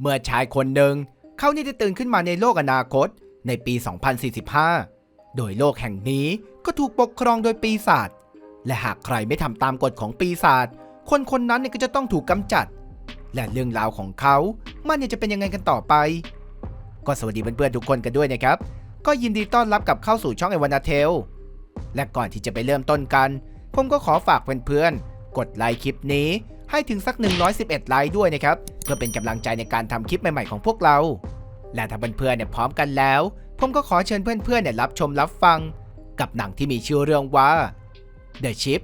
เมื่อชายคนหนึ่งเขานี่ได้ตื่นขึ้นมาในโลกอนาคตในปี 2045 โดยโลกแห่งนี้ก็ถูกปกครองโดยปีศาจ และหากใครไม่ทำตามกฎของปีศาจ คนคนนั้นเนี่ยก็จะต้องถูกกำจัด และเรื่องราวของเขามันเนี่ยจะเป็นยังไงกันต่อไป ก็สวัสดีเพื่อนๆทุกคนกันด้วยนะครับ ก็ยินดีต้อนรับกับเข้าสู่ช่องไอวานาเทล และก่อนที่จะไปเริ่มต้นกัน ผมก็ขอฝากเพื่อนๆ กดไลค์คลิปนี้ ให้ถึงสัก 111 ไลค์ด้วยนะครับ เพื่อเป็นกำลังใจในการทำคลิปใหม่ๆของพวกเรา และถ้าเพื่อนๆเนี่ยพร้อมกันแล้ว ผมก็ขอเชิญเพื่อนๆเนี่ยรับชมรับฟัง กับหนังที่มีชื่อเรื่องว่า The Ship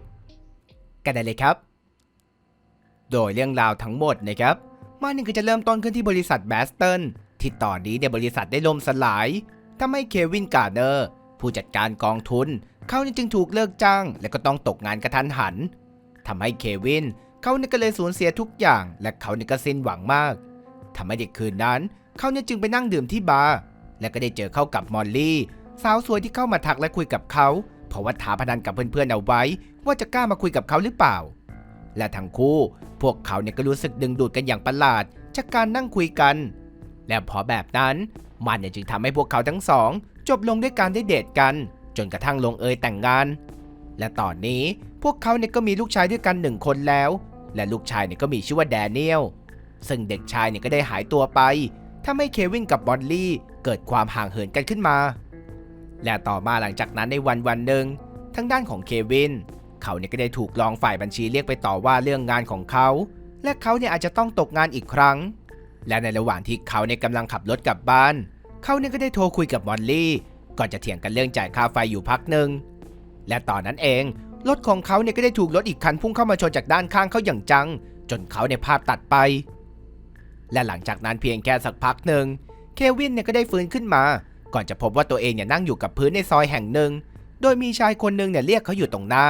กันได้เลยครับ โดยเรื่องราวทั้งหมดนะครับ มันนี่ก็จะเริ่มต้นขึ้นที่บริษัทแบสตันที่ตอนนี้เนี่ยบริษัทได้ล่มสลายทำให้เควินกาเนอร์ผู้จัดการกองทุน เขานี่จึงถูกเลิกจ้าง และก็ต้องตกงานกระทันหันทำให้เควิน เขาเนี่ยก็เลยสูญเสียทุกอย่าง และเขาเนี่ยก็สิ้นหวังมากทำให้เด็กคืนนั้น เขาเนี่ยจึงไปนั่งดื่มที่บาร์ และก็ได้เจอเข้ากับมอลลี่ สาวสวยที่เข้ามาทักและคุยกับเขา เพราะว่าท้าพนันกับเพื่อนๆเอาไว้ ว่าจะกล้ามาคุยกับเขาหรือเปล่า และทั้งคู่ พวกเขาเนี่ยก็รู้สึกดึงดูดกันอย่างประหลาด จากการนั่งคุยกัน และพอแบบนั้น มันเนี่ยจึงทำให้พวกเขาทั้งสอง จบลงด้วยการได้เดทกัน จนกระทั่งลงเอยแต่งงานและตอนนี้พวกเขาเนี่ยก็มีลูกชายด้วยกันหนึ่งคนแล้ว และลูกชายเนี่ยก็มีชื่อว่าแดเนียลซึ่งเด็กชายเนี่ยก็ได้หายตัวไปทำให้เควินกับบอลลี่เกิดความห่างเหินกันขึ้นมา และต่อมาหลังจากนั้นในวันวันหนึ่งทางด้านของเควิน เขาเนี่ยก็ได้ถูกรองฝ่ายบัญชีเรียกไปต่อว่าเรื่องงานของเขา และเขาเนี่ยอาจจะต้องตกงานอีกครั้ง และในระหว่างที่เขาเนี่ยกำลังขับรถกลับบ้าน เขาเนี่ยก็ได้โทรคุยกับมอลลี่ก่อนจะเถียงกันเรื่องจ่ายค่าไฟอยู่พักหนึ่งและตอนนั้นเอง รถของเขาเนี่ยก็ได้ถูกรถอีกคันพุ่งเข้ามาชนจากด้านข้างเขาอย่างจัง จนเขาในภาพตัดไป และหลังจากนั้นเพียงแค่สักพักหนึ่งเควินเนี่ยก็ได้ฟื้นขึ้นมา ก่อนจะพบว่าตัวเองเนี่ยนั่งอยู่กับพื้นในซอยแห่งหนึ่ง โดยมีชายคนหนึ่งเนี่ยเรียกเขาอยู่ตรงหน้า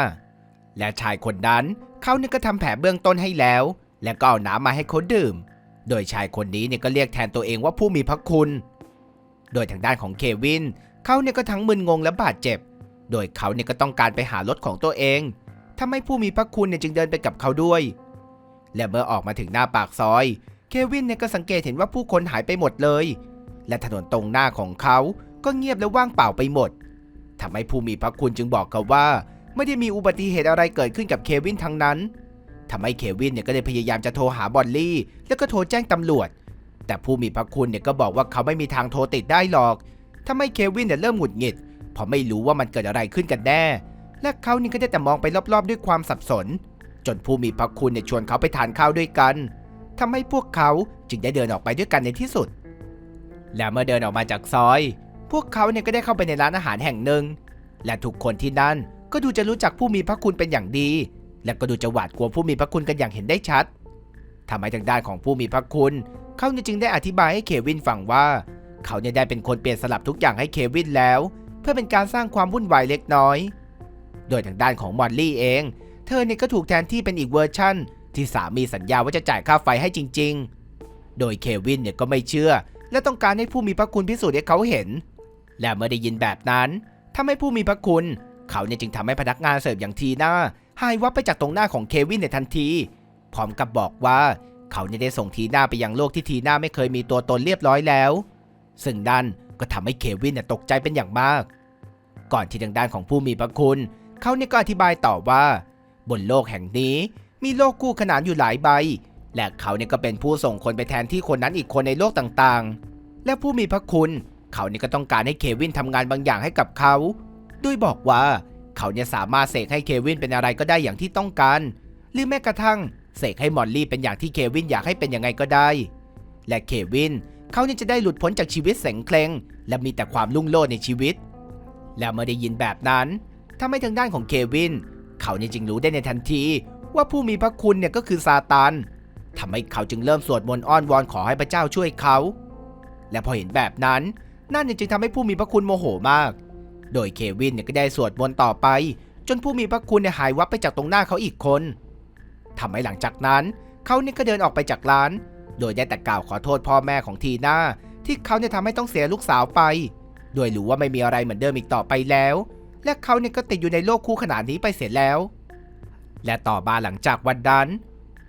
และชายคนนั้นเขาเนี่ยก็ทำแผลเบื้องต้นให้แล้ว และก็เอาน้ำมาให้เขาดื่ม โดยชายคนนี้เนี่ยก็เรียกแทนตัวเองว่าผู้มีพระคุณ โดยทางด้านของเควินเขาเนี่ยก็ทั้งมึนงงและบาดเจ็บ โดยเขาเนี่ยก็ต้องการไปหารถของตัวเองทำให้ผู้มีพระคุณเนี่ยจึงเดินไปกับเขาด้วย และเมื่อออกมาถึงหน้าปากซอย เควินเนี่ยก็สังเกตเห็นว่าผู้คนหายไปหมดเลย และถนนตรงหน้าของเขาก็เงียบและว่างเปล่าไปหมดทำให้ผู้มีพระคุณจึงบอกเขาว่า ไม่ได้มีอุบัติเหตุอะไรเกิดขึ้นกับเควินทั้งนั้นทำให้เควินเนี่ยก็ได้พยายามจะโทรหาบอลลี่ แล้วก็โทรแจ้งตำรวจ แต่ผู้มีพระคุณเนี่ยก็บอกว่าเขาไม่มีทางโทรติดได้หรอกทำให้เควินเนี่ยเริ่มหงุดหงิด เพราะไม่รู้ว่ามันเกิดอะไรขึ้นกันแน่ และเขานี่ก็ได้แต่มองไปรอบๆ ด้วยความสับสน จนผู้มีพระคุณเนี่ยชวนเขาไปทานข้าวด้วยกันทำให้พวกเขาจึงได้เดินออกไปด้วยกันในที่สุด และเมื่อเดินออกมาจากซอย พวกเขาเนี่ยก็ได้เข้าไปในร้านอาหารแห่งหนึ่ง และทุกคนที่นั่นก็ดูจะรู้จักผู้มีพระคุณเป็นอย่างดี และก็ดูจะหวาดกลัวผู้มีพระคุณกันอย่างเห็นได้ชัดทำให้ทางด้านของผู้มีพระคุณ เขาเนี่ยจึงได้อธิบายให้เควินฟังว่า เขาเนี่ยได้เป็นคนเปลี่ยนสลับทุกอย่างให้เควินแล้ว พื่อเป็นการสร้างความวุ่นวายเล็กน้อย โดยทางด้านของมอลลี่เอง เธอเนี่ยก็ถูกแทนที่เป็นอีกเวอร์ชั่น ที่สามีสัญญาว่าจะจ่ายค่าไฟให้จริง ๆ โดยเควินเนี่ยก็ไม่เชื่อ และต้องการให้ผู้มีพระคุณพิสูจน์ให้เขาเห็น และเมื่อได้ยินแบบนั้นทำให้ผู้มีพระคุณ เขาเนี่ยจึงทำให้พนักงานเสิร์ฟอย่างทีน่าหายวับไปจากตรงหน้าของเควินในทันที พร้อมกับบอกว่าเขาเนี่ยได้ส่งทีน่าไปยังโลกที่ทีน่าไม่เคยมีตัวตนเรียบร้อยแล้ว ซึ่งนั่นก็ทำให้เควินเนี่ยตกใจเป็นอย่างมาก ก่อนที่ทางด้านของผู้มีพระคุณ เขาเนี่ยก็อธิบายต่อว่า บนโลกแห่งนี้มีโลกคู่ขนานอยู่หลายใบ และเขาเนี่ยก็เป็นผู้ส่งคนไปแทนที่คนนั้นอีกคนในโลกต่างๆ และผู้มีพระคุณ เขาเนี่ยก็ต้องการให้เควินทำงานบางอย่างให้กับเขาด้วยบอกว่าเขาเนี่ยสามารถเสกให้เควินเป็นอะไรก็ได้อย่างที่ต้องการ หรือแม้กระทั่งเสกให้มอลลี่เป็นอย่างที่เควินอยากให้เป็นยังไงก็ได้ และเควินเขาเนี่ยจะได้หลุดพ้นจากชีวิตเสงเคลงและมีแต่ความลุ่งโลดในชีวิต และเมื่อได้ยินแบบนั้นทำให้ทางด้านของเควิน เขาเนี่ยจึงรู้ได้ในทันที ว่าผู้มีพระคุณเนี่ยก็คือซาตานทำให้เขาจึงเริ่มสวดมนต์อ้อนวอนขอให้พระเจ้าช่วยเขา และพอเห็นแบบนั้น นั่นเนี่ยจึงทำให้ผู้มีพระคุณโมโหมาก โดยเควินเนี่ยก็ได้สวดมนต์ต่อไป จนผู้มีพระคุณเนี่ยหายวับไปจากตรงหน้าเขาอีกคนทำให้หลังจากนั้น เขาเนี่ยก็เดินออกไปจากร้าน โดยได้แต่กล่าวขอโทษพ่อแม่ของทีน่าที่เขาเนี่ยทำให้ต้องเสียลูกสาวไป โดยรู้ว่าไม่มีอะไรเหมือนเดิมอีกต่อไปแล้ว และเขาเนี่ยก็ติดอยู่ในโลกคู่ขนานนี้ไปเสร็จแล้ว และต่อมาหลังจากวันนั้น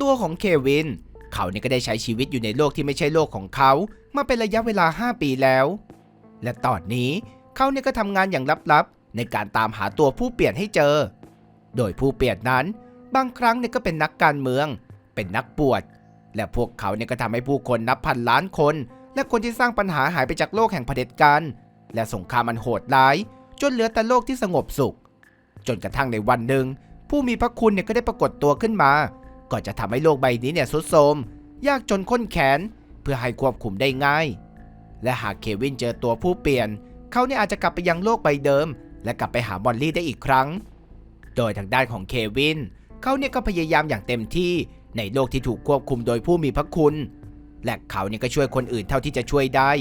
ตัวของเควิน เขาเนี่ยก็ได้ใช้ชีวิตอยู่ในโลกที่ไม่ใช่โลกของเขามาเป็นระยะเวลา 5 ปีแล้ว และตอนนี้เขาเนี่ยก็ทำงานอย่างลับๆ ในการตามหาตัวผู้เปลี่ยนให้เจอ โดยผู้เปลี่ยนนั้นบางครั้งเนี่ยก็เป็นนักการเมือง เป็นนักปวดและพวกเขาเนี่ยก็ทำให้ผู้คนนับพันล้านคน และคนที่สร้างปัญหาหายไปจากโลกแห่งเผด็จการ และสงครามอันโหดร้าย จนเหลือแต่โลกที่สงบสุข จนกระทั่งในวันหนึ่ง ผู้มีพระคุณเนี่ยก็ได้ปรากฏตัวขึ้นมา ก็จะทำให้โลกใบนี้เนี่ยสุดโทมยากจนข้นแขนเพื่อให้ควบคุมได้ง่าย และหากเควินเจอตัวผู้เปลี่ยน เขาเนี่ยอาจจะกลับไปยังโลกใบเดิม และกลับไปหามอลลี่ได้อีกครั้ง โดยทางด้านของเควินเขาเนี่ยก็พยายามอย่างเต็มที่ในโลกที่ถูกควบคุมโดยผู้มีพระคุณ และเขาเนี่ยก็ช่วยคนอื่นเท่าที่จะช่วยได้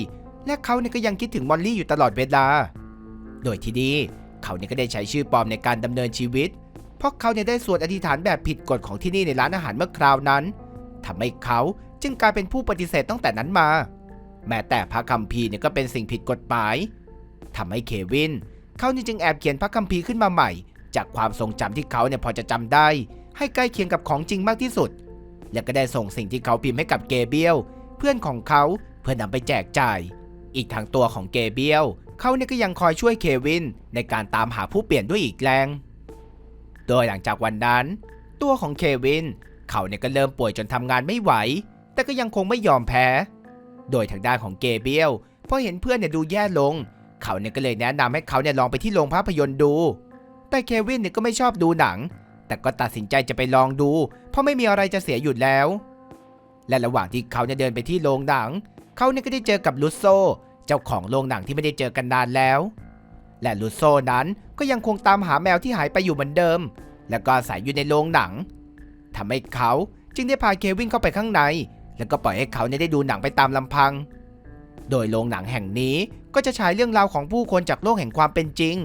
และเขาเนี่ยก็ยังคิดถึงมอลลี่อยู่ตลอดเวลา โดยที่นี้เขาเนี่ยก็ได้ใช้ชื่อปลอมในการดำเนินชีวิต เพราะเขาเนี่ยได้สวดอธิษฐานแบบผิดกฎของที่นี่ในร้านอาหารเมื่อคราวนั้นทำให้เขาจึงกลายเป็นผู้ปฏิเสธตั้งแต่นั้นมา แม้แต่พระคัมภีร์เนี่ยก็เป็นสิ่งผิดกฎหมายทำให้เควิน เขาเนี่ยจึงแอบเขียนพระคัมภีร์ขึ้นมาใหม่ จากความทรงจำที่เขาเนี่ยพอจะจำได้ ให้ใกล้เคียงกับของจริงมากที่สุด และก็ได้ส่งสิ่งที่เขาพิมพ์ให้กับเกเบียลเพื่อนของเขาเพื่อนำไปแจกจ่าย อีกทางตัวของเกเบียลเขาเนี่ยก็ยังคอยช่วยเควินในการตามหาผู้เปลี่ยนด้วยอีกแรง โดยหลังจากวันนั้น ตัวของเควินเขาเนี่ยก็เริ่มป่วยจนทำงานไม่ไหว แต่ก็ยังคงไม่ยอมแพ้ โดยทางด้านของเกเบียลพอเห็นเพื่อนเนี่ยดูแย่ลง เขาเนี่ยก็เลยแนะนำให้เขาเนี่ยลองไปที่โรงภาพยนตร์ดู แต่เควินเนี่ยก็ไม่ชอบดูหนัง แต่ก็ตัดสินใจจะไปลองดู เพราะไม่มีอะไรจะเสียอยู่แล้ว และระหว่างที่เขาเนี่ยเดินไปที่โรงหนัง เขาเนี่ยก็ได้เจอกับลุโซ เจ้าของโรงหนังที่ไม่ได้เจอกันนานแล้ว และลุโซนั้นก็ยังคงตามหาแมวที่หายไปอยู่เหมือนเดิม แล้วก็อาศัยอยู่ในโรงหนังทำให้เขาจึงได้พาเควินเข้าไปข้างใน แล้วก็ปล่อยให้เขาได้ดูหนังไปตามลำพัง โดยโรงหนังแห่งนี้ก็จะฉายเรื่องราวของผู้คนจากโลกแห่งความเป็นจริง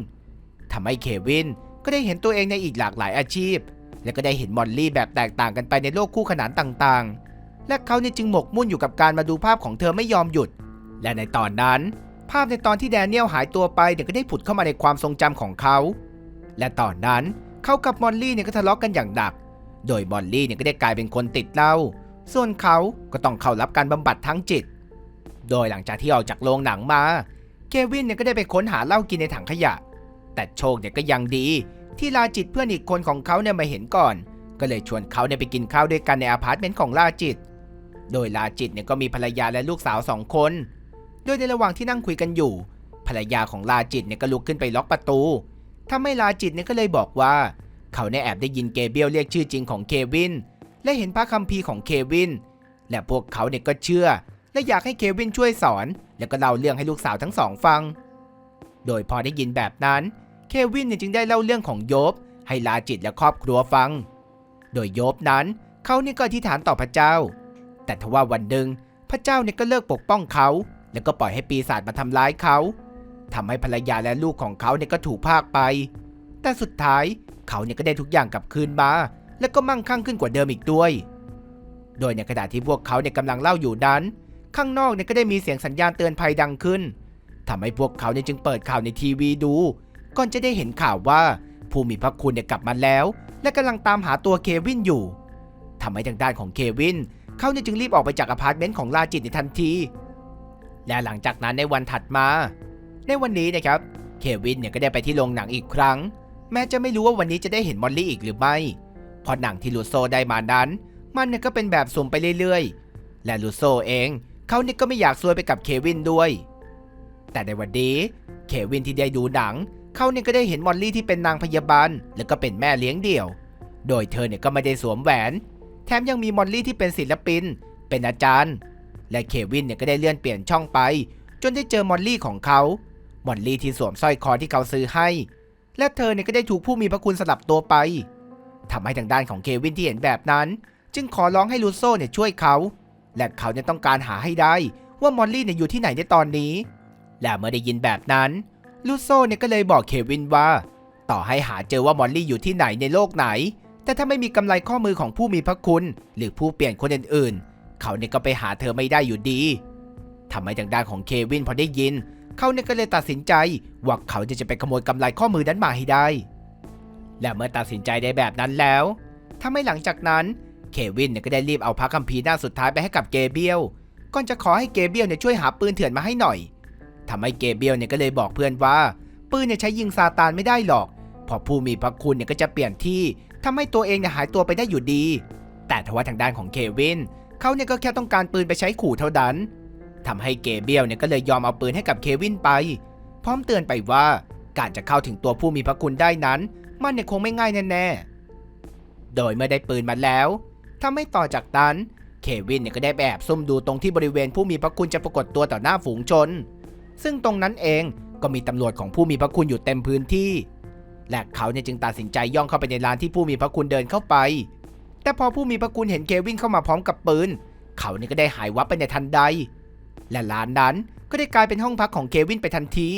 ทำให้เควินก็ได้เห็นตัวเองในอีกหลากหลายอาชีพ และก็ได้เห็นมอลลี่แบบแตกต่างกันไปในโลกคู่ขนานต่างๆ และเขาเนี่ยจึงหมกมุ่นอยู่กับการมาดูภาพของเธอไม่ยอมหยุด และในตอนนั้น ภาพในตอนที่แดเนียลหายตัวไปเนี่ยก็ได้ผุดเข้ามาในความทรงจำของเขา และตอนนั้นเขากับมอลลี่เนี่ยก็ทะเลาะกันอย่างหนัก โดยมอลลี่เนี่ยก็ได้กลายเป็นคนติดเหล้า ส่วนเขาก็ต้องเข้ารับการบำบัดทั้งจิต โดยหลังจากที่ออกจากโรงหนังมา เควินเนี่ยก็ได้ไปค้นหาเหล้ากินในถังขยะ แต่โชคเนี่ยก็ยังดี ที่ลาจิตเพื่อนอีกคนของเขาเนี่ยมาเห็นก่อน ก็เลยชวนเขาเนี่ยไปกินข้าวด้วยกันในอพาร์ตเมนต์ของลาจิต โดยลาจิตเนี่ยก็มีภรรยาและลูกสาวสองคน โดยในระหว่างที่นั่งคุยกันอยู่ ภรรยาของลาจิตเนี่ยก็ลุกขึ้นไปล็อกประตูทำให้ลาจิตเนี่ยก็เลยบอกว่า เขาเนี่ยแอบได้ยินเกเบียลเรียกชื่อจริงของเควิน และเห็นพระคัมภีร์ของเควิน และพวกเขาเนี่ยก็เชื่อ และอยากให้เควินช่วยสอน แล้วก็เล่าเรื่องให้ลูกสาวทั้งสองฟัง โดยพอได้ยินแบบนั้นเควินเนี่ยจึงได้เล่าเรื่องของโยบให้ลาจิตและครอบครัวฟัง โดยโยบนั้นเขาเนี่ยก็อธิษฐานต่อพระเจ้า แต่ทว่าวันหนึ่งพระเจ้าเนี่ยก็เลิกปกป้องเขา แล้วก็ปล่อยให้ปีศาจมาทำร้ายเขาทำให้ภรรยาและลูกของเขาเนี่ยก็ถูกพากไป แต่สุดท้ายเขาเนี่ยก็ได้ทุกอย่างกลับคืนมา แล้วก็มั่งคั่งขึ้นกว่าเดิมอีกด้วย โดยในขณะที่พวกเขาเนี่ยกำลังเล่าอยู่นั้น ข้างนอกเนี่ยก็ได้มีเสียงสัญญาณเตือนภัยดังขึ้นทำให้พวกเขาเนี่ยจึงเปิดข่าวในทีวีดู ก่อนจะได้เห็นข่าวว่าผู้มีพระคุณเนี่ยกลับมาแล้ว และกำลังตามหาตัวเควินอยู่ทำให้ทางด้านของเควินเขาเนี่ยจึงรีบออกไปจากอพาร์ตเมนต์ของลาจิตในทันที และหลังจากนั้นในวันถัดมา ในวันนี้นะครับ เควินเนี่ยก็ได้ไปที่โรงหนังอีกครั้ง แม้จะไม่รู้ว่าวันนี้จะได้เห็นมอลลี่อีกหรือไม่ เพราะหนังที่ลูโซได้มานั้น มันเนี่ยก็เป็นแบบสุ่มไปเรื่อยๆ และลูโซเองเขาเนี่ยก็ไม่อยากซวยไปกับเควินด้วย แต่ในวันนี้เควินที่ได้ดูหนังเขาเนี่ยก็ได้เห็นมอลลี่ที่เป็นนางพยาบาล แล้วก็เป็นแม่เลี้ยงเดี่ยว โดยเธอเนี่ยก็ไม่ได้สวมแหวน แถมยังมีมอลลี่ที่เป็นศิลปิน เป็นอาจารย์ และเควินเนี่ยก็ได้เลื่อนเปลี่ยนช่องไป จนได้เจอมอลลี่ของเขา มอลลี่ที่สวมสร้อยคอที่เขาซื้อให้ และเธอเนี่ยก็ได้ถูกผู้มีพระคุณสลับตัวไปทำให้ทางด้านของเควินที่เห็นแบบนั้น จึงขอร้องให้ลูโซเนี่ยช่วยเขา และเขาเนี่ยต้องการหาให้ได้ว่ามอลลี่เนี่ยอยู่ที่ไหนในตอนนี้ และเมื่อได้ยินแบบนั้นลูโซเนี่ยก็เลยบอกเควินว่า ต่อให้หาเจอว่ามอลลี่อยู่ที่ไหนในโลกไหน แต่ถ้าไม่มีกำไรข้อมือของผู้มีพระคุณ หรือผู้เปลี่ยนคนอื่นๆ เขาเนี่ยก็ไปหาเธอไม่ได้อยู่ดีทำให้ทางด้านของเควินพอได้ยิน เขาเนี่ยก็เลยตัดสินใจว่าเขาจะจะไปขโมยกำไรข้อมือนั้นมาให้ได้ และเมื่อตัดสินใจได้แบบนั้นแล้วทำให้หลังจากนั้นเควินเนี่ยก็ได้รีบเอาพระคัมภีร์หน้าสุดท้ายไปให้กับเกเบียลก่อนจะขอให้เกเบียลเนี่ยช่วยหาปืนเถื่อนมาให้หน่อยทำให้เกเบียลเนี่ยก็เลยบอกเพื่อนว่า ปืนเนี่ยใช้ยิงซาตานไม่ได้หรอกเพอผู้มีพระคุณเนี่ยก็จะเปลี่ยนที่ทำให้ตัวเองเนี่ยหายตัวไปได้อยู่ดี แต่ทว่าทางด้านของเควิน เขาเนี่ยก็แค่ต้องการปืนไปใช้ขู่เท่านั้นทำให้เกเบียลเนี่ยก็เลยยอมเอาปืนให้กับเควินไป พร้อมเตือนไปว่าการจะเข้าถึงตัวผู้มีพระคุณได้นั้น มันเนี่ยคงไม่ง่ายแน่ๆ โดยเมื่อได้ปืนมาแล้วทำให้ต่อจากนั้นเควินเนี่ยก็ได้แอบซุ่มดูตรงที่บริเวณผู้มีพระคุณจะปรากฏตัวต่อหน้าฝูงชน ซึ่งตรงนั้นเองก็มีตำรวจของผู้มีพระคุณอยู่เต็มพื้นที่ และเขาเนี่ยจึงตัดสินใจย่องเข้าไปในร้านที่ผู้มีพระคุณเดินเข้าไป แต่พอผู้มีพระคุณเห็นเควินเข้ามาพร้อมกับปืน เขานี่ก็ได้หายวับไปในทันใด และร้านนั้นก็ได้กลายเป็นห้องพักของเควินไปทันที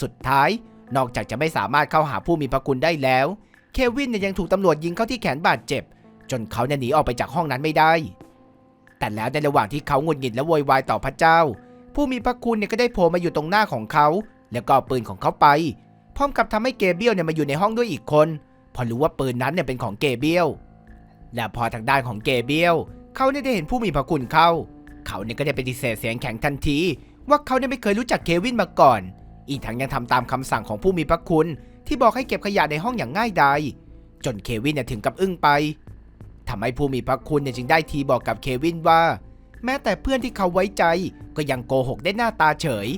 สุดท้ายนอกจากจะไม่สามารถเข้าหาผู้มีพระคุณได้แล้ว เควินเนี่ยยังถูกตำรวจยิงเข้าที่แขนบาดเจ็บ จนเขาเนี่ยหนีออกไปจากห้องนั้นไม่ได้ แต่แล้วในระหว่างที่เขาหงุดหงิดและโวยวายต่อพระเจ้า ผู้มีพระคุณเนี่ยก็ได้โผล่มาอยู่ตรงหน้าของเขา แล้วก็เอาปืนของเขาไป พร้อมกับทำให้เกเบียลเนี่ยมาอยู่ในห้องด้วยอีกคนเพอรู้ว่าปืนนั้นเนี่ยเป็นของเกเบียล และพอทางด้านของเกเบียลเขาเนี่ยได้เห็นผู้มีพระคุณเข้า เขาเนี่ยก็ได้ปฏิเสธเสียงแข็งทันที ว่าเขาเนี่ยไม่เคยรู้จักเควินมาก่อน อีกทั้งยังทำตามคำสั่งของผู้มีพระคุณ ที่บอกให้เก็บขยะในห้องอย่างง่ายดายจนเควินเนี่ยถึงกับอึ้งไปทำให้ผู้มีพระคุณเนี่ยจึงได้ทีบอกกับเควินว่า แม้แต่เพื่อนที่เขาไว้ใจก็ยังโกหกได้หน้าตาเฉย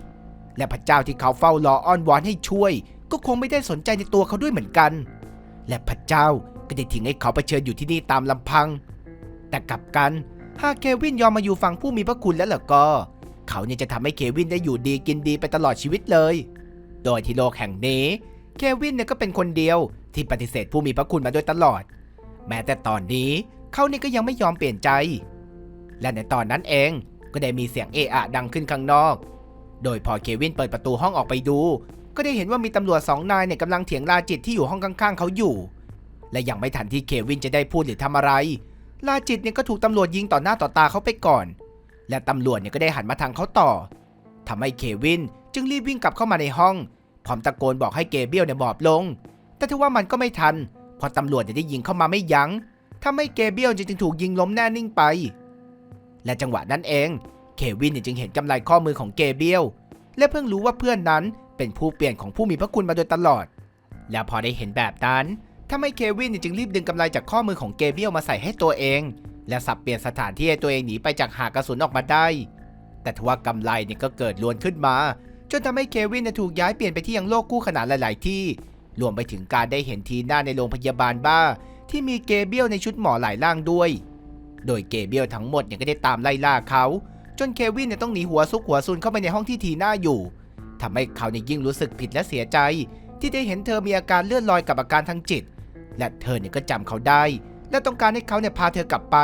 และพระเจ้าที่เขาเฝ้ารออ้อนวอนให้ช่วย ก็คงไม่ได้สนใจในตัวเขาด้วยเหมือนกัน และพระเจ้า ก็ได้ทิ้งให้เขาไปเชิญอยู่ที่นี่ตามลำพัง แต่กลับกันหากเควินยอมมาอยู่ฝั่งผู้มีพระคุณแล้วล่ะก็ เขาเนี่ยจะทำให้เควินได้อยู่ดีกินดีไปตลอดชีวิตเลย โดยที่โลกแห่งนี้ เควินเนี่ยก็เป็นคนเดียวที่ปฏิเสธผู้มีพระคุณมาโดยตลอด แม้แต่ตอนนี้เขาเนี่ยก็ยังไม่ยอมเปลี่ยนใจ และในตอนนั้นเองก็ได้มีเสียงเอะอะดังขึ้นข้างนอก โดยพอเควินเปิดประตูห้องออกไปดู ก็ได้เห็นว่ามีตำรวจสองนายเนี่ยกำลังเถียงลาจิตที่อยู่ห้องข้างๆ เขาอยู่ และยังไม่ทันที่เควินจะได้พูดหรือทำอะไร ลาจิตเนี่ยก็ถูกตำรวจยิงต่อหน้าต่อตาเขาไปก่อน และตำรวจเนี่ยก็ได้หันมาทางเขาต่อทำให้เควินจึงรีบวิ่งกลับเข้ามาในห้อง พร้อมตะโกนบอกให้เกเบียลเนี่ยหมอบลง แต่ทว่ามันก็ไม่ทันเพราะตำรวจเนี่ยได้ยิงเข้ามาไม่ยัง้งทำให้เกเบียลจึงถูกยิงล้มแน่นิ่งไป และจังหวะนั้นเอง เควินเนี่ยจึงเห็นกำไลข้อมือของเกเบียลและเพิ่งรู้ว่าเพื่อนนั้นเป็นผู้เปลี่ยนของผู้มีพระคุณมาโดยตลอด และพอได้เห็นแบบนั้น ทำให้เควินจึงรีบดึงกำไลจากข้อมือของเกเบียลมาใส่ให้ตัวเอง และสับเปลี่ยนสถานที่ให้ตัวเองหนีไปจากหากระสุนออกมาได้ แต่ทว่ากำไลนี่ก็เกิดล้วนขึ้นมา จนทำให้เควินถูกย้ายเปลี่ยนไปที่ยังโลกคู่ขนานหลาย ๆ ที่ รวมไปถึงการได้เห็นทีหน้าในโรงพยาบาลบ้า ที่มีเกเบียลในชุดหมอหลายร่างด้วย โดยเกเบียลทั้งหมดเนี่ยก็ได้ตามไล่ล่าเขา จนเควินเนี่ยต้องหนีหัวซุกหัวซุนเข้าไปในห้องที่ทีหน้าอยู่ทำให้เขาเนี่ยยิ่งรู้สึกผิดและเสียใจ ที่ได้เห็นเธอมีอาการเลื่อนลอยกับอาการทางจิต และเธอเนี่ยก็จำเขาได้ และต้องการให้เขาเนี่ยพาเธอกลับไป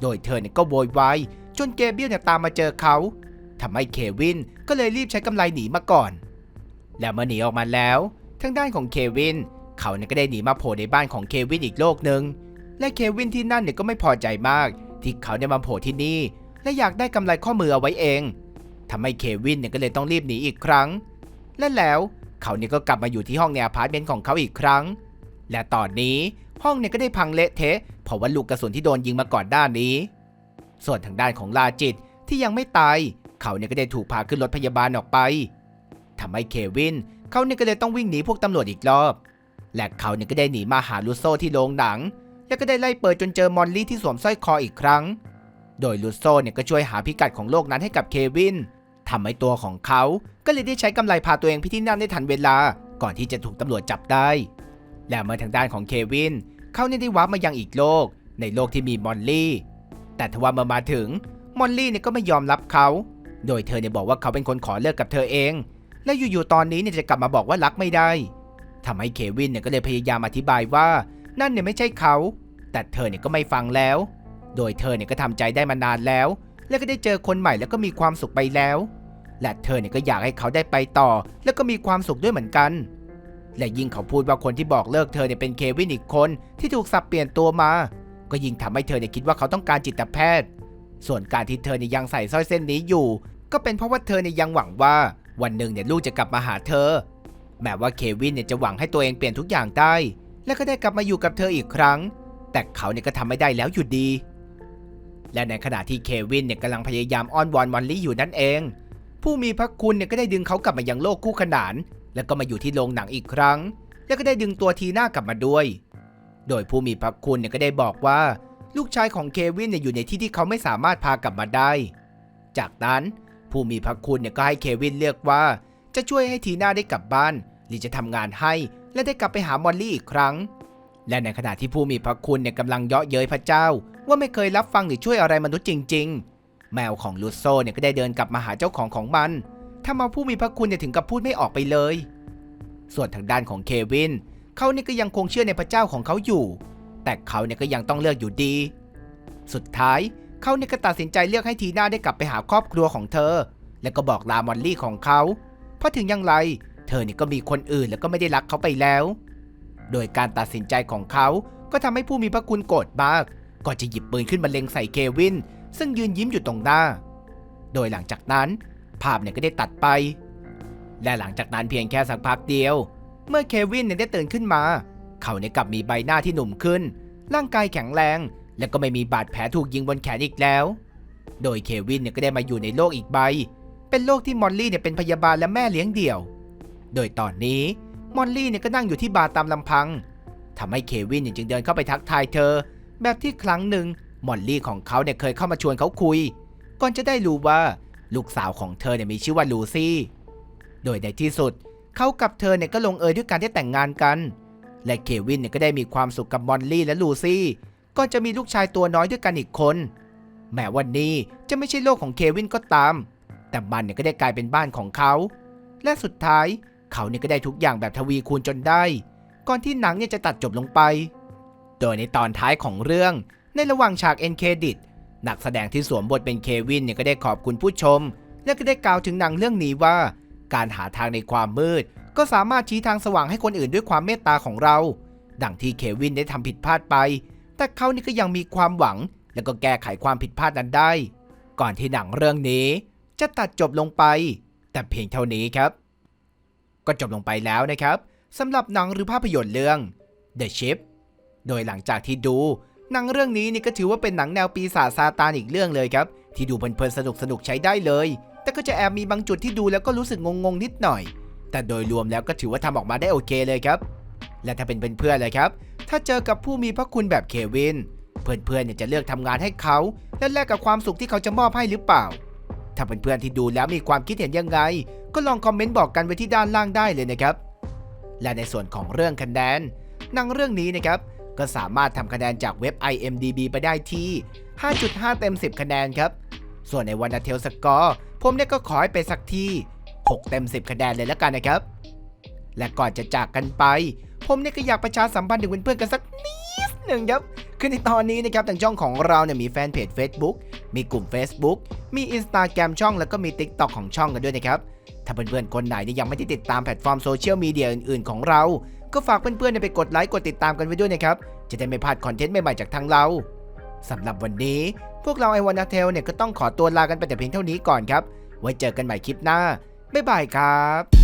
โดยเธอเนี่ยก็โวยวายจนเกเบียลเนี่ยตามมาเจอเขาทำให้เควินก็เลยรีบใช้กำไลหนีมาก่อน และเมื่อหนีออกมาแล้ว ทางด้านของเควิน เขาเนี่ยก็ได้หนีมาโผล่ในบ้านของเควินอีกโลกหนึ่งและเควินที่นั่นเนี่ยก็ไม่พอใจมาก ที่เขาเนี่ยมาโผล่ที่นี่ และอยากได้กำไลข้อมือเอาไว้เองทำให้เควินเนี่ยก็เลยต้องรีบหนีอีกครั้ง และแล้วเขาเนี่ยก็กลับมาอยู่ที่ห้องในอพาร์ตเมนต์ของเขาอีกครั้ง และตอนนี้ห้องเนี่ยก็ได้พังเละเทะเพราะว่าลูกกระสุนที่โดนยิงมาก่อนหน้านนี้ ส่วนทางด้านของลาจิตที่ยังไม่ตาย เขาเนี่ยก็ได้ถูกพาขึ้นรถพยาบาลออกไปทำให้เควินเขาเนี่ยก็เลยต้องวิ่งหนีพวกตำรวจอีกรอบ และเขาเนี่ยก็ได้หนีมาหาลูโซที่โรงหนัง แล้วก็ได้ไล่เปิดจนเจอมอลลี่ที่สวมสร้อยคออีกครั้ง โดยลูโซเนี่ยก็ช่วยหาพิกัดของโลกนั้นให้กับเควินทำให้ตัวของเขาก็เลยได้ใช้กำไลพาตัวเองไปที่นั่นได้ทันเวลา ก่อนที่จะถูกตำรวจจับได้ และเมื่อทางด้านของเควิน เขาเนี่ยได้วาร์ปมายังอีกโลก ในโลกที่มีมอลลี่ แต่ทว่าเมื่อมาถึงมอลลี่เนี่ยก็ไม่ยอมรับเขา โดยเธอเนี่ยบอกว่าเขาเป็นคนขอเลิกกับเธอเอง และอยู่ๆตอนนี้เนี่ยจะกลับมาบอกว่ารักไม่ได้ทำให้เควินเนี่ยก็เลยพยายามอธิบายว่า นั่นเนี่ยไม่ใช่เขา แต่เธอเนี่ยก็ไม่ฟังแล้ว โดยเธอเนี่ยก็ทำใจได้มานานแล้ว และก็ได้เจอคนใหม่แล้วก็มีความสุขไปแล้ว และเธอเนี่ยก็อยากให้เขาได้ไปต่อ แล้วก็มีความสุขด้วยเหมือนกัน และยิ่งเขาพูดว่าคนที่บอกเลิกเธอเนี่ยเป็นเควินอีกคนที่ถูกสับเปลี่ยนตัวมา ก็ยิ่งทำให้เธอเนี่ยคิดว่าเขาต้องการจิตแพทย์ ส่วนการที่เธอเนี่ยยังใส่สร้อยเส้นนี้อยู่ ก็เป็นเพราะว่าเธอเนี่ยยังหวังว่าวันหนึ่งเนี่ยลูกจะกลับมาหาเธอ แม้ว่าเควินเนี่ยจะหวังให้ตัวเองเปลี่ยนทุกอย่างได้ และก็ได้กลับมาอยู่กับเธออีกครั้ง แต่เขาเนี่ยก็ทำไม่ได้แล้วอยู่ดี และในขณะที่เควินเนี่ยกำลังพยายามอ้อนวอนมอลลี่อยู่นั่นเอง ผู้มีพระคุณเนี่ยก็ได้ดึงเขากลับมายังโลกคู่ขนาน แล้วก็มาอยู่ที่โรงหนังอีกครั้ง แล้วก็ได้ดึงตัวทีน่ากลับมาด้วย โดยผู้มีพระคุณเนี่ยก็ได้บอกว่า ลูกชายของเควินเนี่ยอยู่ในที่ที่เขาไม่สามารถพากลับมาได้ จากนั้นผู้มีพระคุณเนี่ยก็ให้เควินเลือกว่า จะช่วยให้ทีน่าได้กลับบ้าน หรือจะทำงานให้และได้กลับไปหามอลลี่อีกครั้ง และในขณะที่ผู้มีพระคุณเนี่ยกำลังเยาะเย้ยพระเจ้า ว่าไม่เคยรับฟังหรือช่วยอะไรมนุษย์จริง ๆ แมวของลูโซเนี่ยก็ได้เดินกลับมาหาเจ้าของของมัน ทำเอาผู้มีพระคุณเนี่ยถึงกับพูดไม่ออกไปเลย ส่วนทางด้านของเควิน เขาเนี่ยก็ยังคงเชื่อในพระเจ้าของเขาอยู่ แต่เขาเนี่ยก็ยังต้องเลือกอยู่ดี สุดท้ายเขาเนี่ยก็ตัดสินใจเลือกให้ทีน่าได้กลับไปหาครอบครัวของเธอ แล้วก็บอกลามอลลี่ของเขา เพราะถึงอย่างไร เธอเนี่ยก็มีคนอื่นแล้วก็ไม่ได้รักเขาไปแล้ว โดยการตัดสินใจของเขาก็ทำให้ผู้มีพระคุณโกรธมากก่อนจะหยิบปืนขึ้นมาเล็งใส่เควิน ซึ่งยืนยิ้มอยู่ตรงหน้า โดยหลังจากนั้น ภาพเนี่ยก็ได้ตัดไป และหลังจากนั้นเพียงแค่สักพักเดียว เมื่อเควินเนี่ยได้ตื่นขึ้นมา เขาเนี่ยกลับมีใบหน้าที่หนุ่มขึ้น ร่างกายแข็งแรง และก็ไม่มีบาดแผลถูกยิงบนแขนอีกแล้ว โดยเควินเนี่ยก็ได้มาอยู่ในโลกอีกใบ เป็นโลกที่มอลลี่เนี่ยเป็นพยาบาลและแม่เลี้ยงเดี่ยว โดยตอนนี้มอลลี่เนี่ยก็นั่งอยู่ที่บาร์ตามลำพังทำให้เควินเนี่ยจึงเดินเข้าไปทักทายเธอ แบบที่ครั้งหนึ่งมอลลี่ของเขาเนี่ยเคยเข้ามาชวนเขาคุย ก่อนจะได้รู้ว่า ลูกสาวของเธอเนี่ยมีชื่อว่าลูซี่ โดยในที่สุดเขากับเธอเนี่ยก็ลงเอยด้วยการได้แต่งงานกัน และเควินเนี่ยก็ได้มีความสุขกับมอลลี่และลูซี่ก่อนจะมีลูกชายตัวน้อยด้วยกันอีกคน แม้วันนี้จะไม่ใช่โลกของเควินก็ตาม แต่มันเนี่ยก็ได้กลายเป็นบ้านของเขา และสุดท้ายเขาเนี่ยก็ได้ทุกอย่างแบบทวีคูณจนได้ ก่อนที่หนังเนี่ยจะตัดจบลงไป โดยในตอนท้ายของเรื่อง ในระหว่างฉากเอ็นเครดิต นักแสดงที่สวมบทเป็นเควินเนี่ยก็ได้ขอบคุณผู้ชม และก็ได้กล่าวถึงหนังเรื่องนี้ว่า การหาทางในความมืด ก็สามารถชี้ทางสว่างให้คนอื่นด้วยความเมตตาของเรา ดังที่เควินได้ทำผิดพลาดไป แต่เขานี่ก็ยังมีความหวัง และก็แก้ไขความผิดพลาดนั้นได้ ก่อนที่หนังเรื่องนี้ จะตัดจบลงไป แต่เพียงเท่านี้ครับ ก็จบลงไปแล้วนะครับสำหรับหนังหรือภาพยนตร์เรื่อง The Ship โดยหลังจากที่ดู หนังเรื่องนี้นี่ก็ถือว่าเป็นหนังแนวปีศาจซาตานอีกเรื่องเลยครับ ที่ดูเพลินๆสนุกสนุกๆใช้ได้เลย แต่ก็จะแอบมีบางจุดที่ดูแล้วก็รู้สึกงงๆนิดหน่อย แต่โดยรวมแล้วก็ถือว่าทำออกมาได้โอเคเลยครับ และถ้าเป็นเพื่อนๆเลยครับ ถ้าเจอกับผู้มีพระคุณแบบเควิน เพื่อนๆเนี่ยจะเลือกทำงานให้เขา และแลกกับความสุขที่เขาจะมอบให้หรือเปล่า ถ้าเพื่อนๆที่ดูแล้วมีความคิดเห็นยังไง ก็ลองคอมเมนต์บอกกันไว้ที่ด้านล่างได้เลยนะครับ และในส่วนของเรื่องคะแนนหนังเรื่องนี้นะครับ ก็สามารถทำคะแนนจากเว็บ IMDB ไปได้ที่ 5.5 เต็ม 10 คะแนนครับ ส่วนในวันเทลสกอร์ผมเนี่ยก็ขอให้เป็นสักที่ 6 เต็ม 10 คะแนนเลยแล้วกันนะครับ และก่อนจะจากกันไป ผมเนี่ยก็อยากประชาสัมพันธ์ถึงเพื่อนๆกันสักนิดหนึ่งครับคือในตอนนี้นะครับทางช่องของเราเนี่ยมีแฟนเพจ Facebook มีกลุ่ม Facebook มี Instagram ช่องแล้วก็มี TikTok ของช่องกันด้วยนะครับ ถ้าเพื่อนๆคนไหนเนี่ยยังไม่ได้ติดตามแพลตฟอร์มโซเชียลมีเดียอื่นๆ ของเรา ก็ฝากเพื่อนๆไปกดไลค์กดติดตามกันไว้ด้วยนะครับ จะได้ไม่พลาดคอนเทนต์ใหม่ๆจากทางเราสำหรับวันนี้ พวกเราไอวานนาเทลเนี่ยก็ต้องขอตัวลากันไปแต่เพียงเท่านี้ก่อนครับ ไว้เจอกันใหม่คลิปหน้า บ๊ายบายครับ